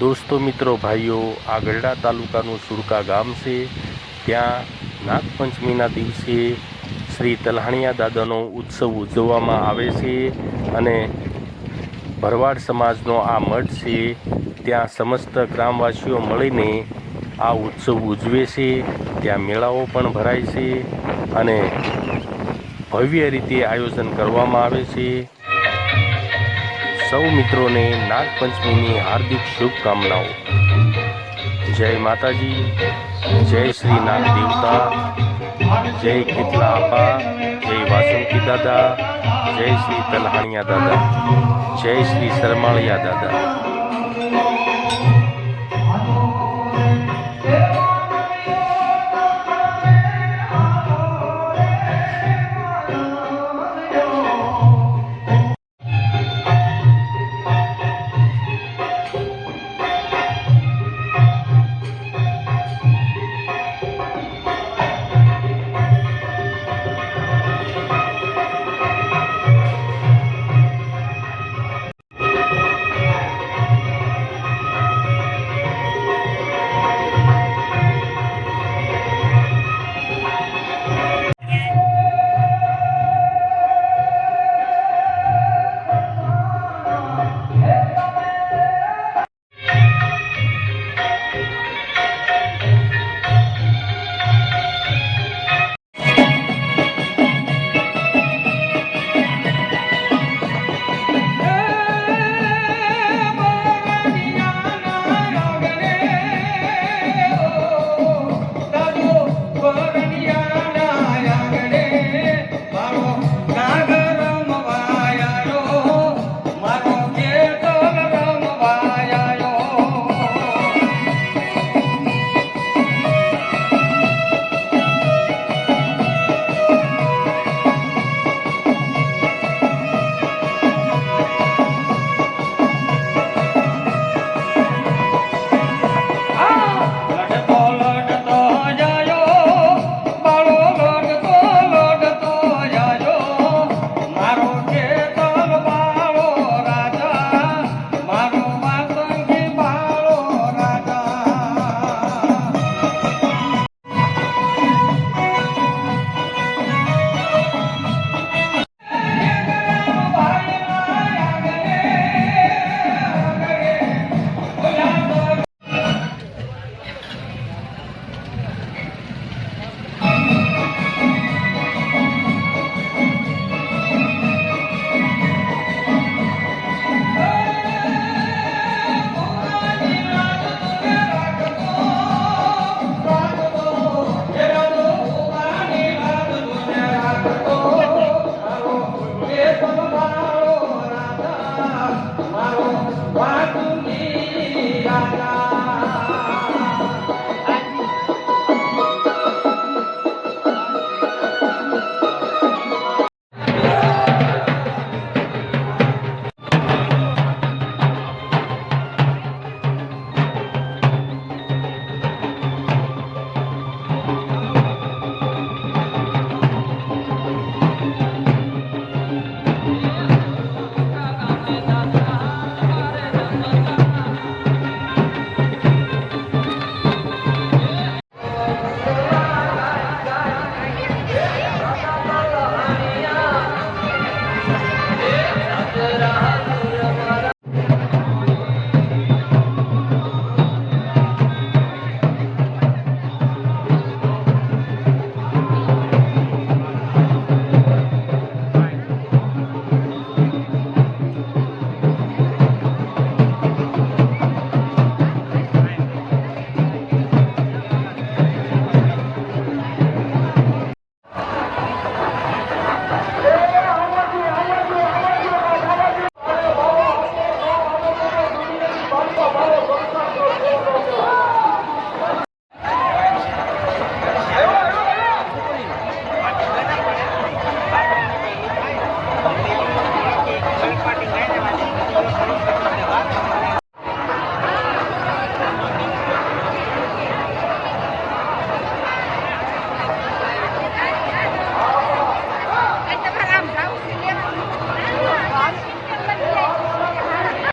દોસ્તો, મિત્રો, ભાઈઓ, આ ગરડા તાલુકાનું સુરકા ગામ છે. ત્યાં નાગપંચમીના દિવસે શ્રી તલહાણિયા દાદાનો ઉત્સવ ઉજવવામાં આવે છે અને ભરવાડ સમાજનો આ મઠ છે. ત્યાં સમસ્ત ગ્રામવાસીઓ મળીને આ ઉત્સવ ઉજવે છે. ત્યાં મેળાઓ પણ ભરાય છે અને ભવ્ય રીતે આયોજન કરવામાં આવે છે. સૌ મિત્રોને નાગપંચમીની હાર્દિક શુભકામનાઓ. જય માતાજી, જય શ્રી નાગ દેવતા, જય કેટલા આપા, જય વાસંતી દાદા, જય શ્રી તલહાણિયા દાદા, જય શ્રી શરમાળિયા દાદા.